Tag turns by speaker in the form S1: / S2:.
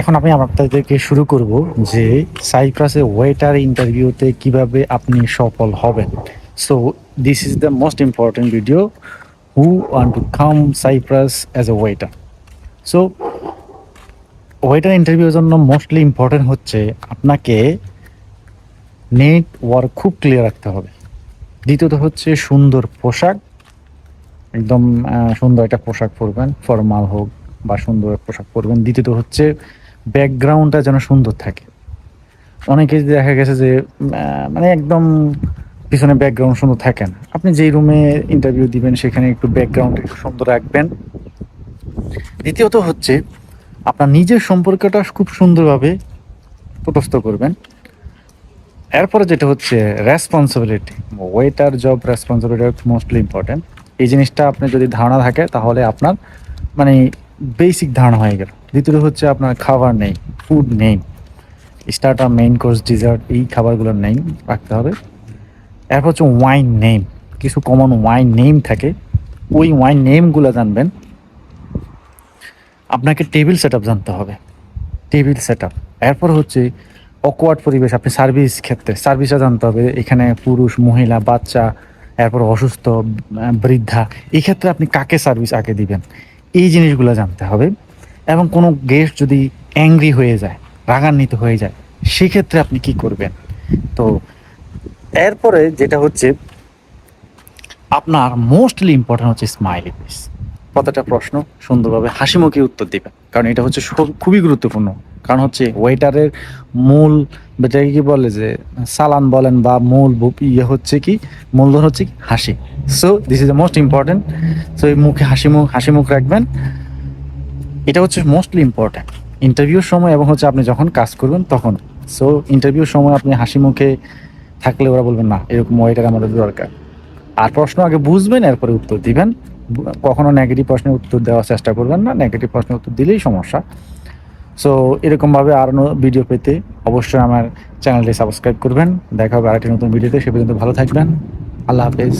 S1: এখন আমি আপনাদেরকে শুরু করব যে সাইপ্রাসে ওয়েটার ইন্টারভিউতে কীভাবে আপনি সফল হবেন। So this is the most important video who want to come Cyprus as a waiter so waiter ইন্টারভিউর জন্য মোস্টলি ইম্পর্টেন্ট হচ্ছে আপনাকে নেট ওয়ার্ক খুব ক্লিয়ার রাখতে হবে। দ্বিতীয়ত হচ্ছে সুন্দর পোশাক। একদম সুন্দর একটা পোশাক পরবেন, ফর্মাল হোক বা সুন্দর পোশাক পরবেন। দ্বিতীয়ত হচ্ছে ব্যাকগ্রাউন্ডটা যেন সুন্দর থাকে। অনেকে দেখা গেছে যে মানে একদম পিছনে ব্যাকগ্রাউন্ড সুন্দর থাকে না। আপনি যেই রুমে ইন্টারভিউ দিবেন, সেখানে একটু ব্যাকগ্রাউন্ড একটু সুন্দর রাখবেন। দ্বিতীয়ত হচ্ছে, আপনার নিজের সম্পর্কটা খুব সুন্দরভাবে প্রশস্ত করবেন। এরপরে যেটা হচ্ছে responsibility waiter job responsibility mostly important এই জিনিসটা আপনি যদি ধারণা থাকে, তাহলে আপনার মানে বেসিক ধারণা হয়ে গেল। দ্বিতীয় হচ্ছে আপনার খাবার নেই ফুড নেই। স্টার্টার মেইন কোর্স ডিজার্ট এই খাবারগুলো নেই, রাখতে হবে। এরপর হচ্ছে ওয়াইন নেম কিছু কমন ওয়াইন নেম থাকে। ওই ওয়াইন নেমগুলো জানবেন। আপনাকে টেবিল সেট জানতে হবে। টেবিল সেট এরপর হচ্ছে অকওয়ার্ড পরিবেশ, আপনি সার্ভিস ক্ষেত্রে। সার্ভিসটা জানতে হবে। এখানে পুরুষ, মহিলা, বাচ্চা, এরপর অসুস্থ, বৃদ্ধা। এই ক্ষেত্রে আপনি কাকে সার্ভিস আগে দিবেন? এই জিনিসগুলো জানতে হবে এবং কোনো গেস্ট যদি অ্যাংরি হয়ে যায়, রাগান্বিত হয়ে যায়, সেক্ষেত্রে আপনি কি করবেন? তো এরপরে যেটা হচ্ছে, আপনার মোস্টলি ইম্পর্টেন্ট হচ্ছে স্মাইল কতটা প্রশ্ন? সুন্দরভাবে হাসিমুখী উত্তর দেবেন। কারণ এটা হচ্ছে খুবই গুরুত্বপূর্ণ। কারণ হচ্ছে ওয়েটারের মূল, যেটাকে কি বলে যে, সালান বলেন বা মূল ইয়ে হচ্ছে কি, মূলধন হচ্ছে কি, হাসি। So this is the most important so এই মুখে হাসি মুখ হাসি মুখ রাখবেন। এটা হচ্ছে মোস্টলি ইম্পর্ট্যান্ট ইন্টারভিউর সময় এবং হচ্ছে আপনি যখন কাজ করবেন তখন। সো ইন্টারভিউর সময় আপনি হাসি মুখে থাকলে ওরা বলবেন, না, এরকম ওয়েটার আমাদের দরকার। আর প্রশ্ন আগে বুঝবেন, এরপরে উত্তর দিবেন। কখনো নেগেটিভ প্রশ্নের উত্তর দেওয়ার চেষ্টা করবেন না। নেগেটিভ প্রশ্নের উত্তর দিলেই সমস্যা। সো এরকমভাবে আরও ভিডিও পেতে অবশ্যই আমার চ্যানেলটি সাবস্ক্রাইব করবেন। দেখা হবে আরেকটি নতুন ভিডিওতে সে পর্যন্ত ভালো থাকবেন। আল্লাহ হাফেজ।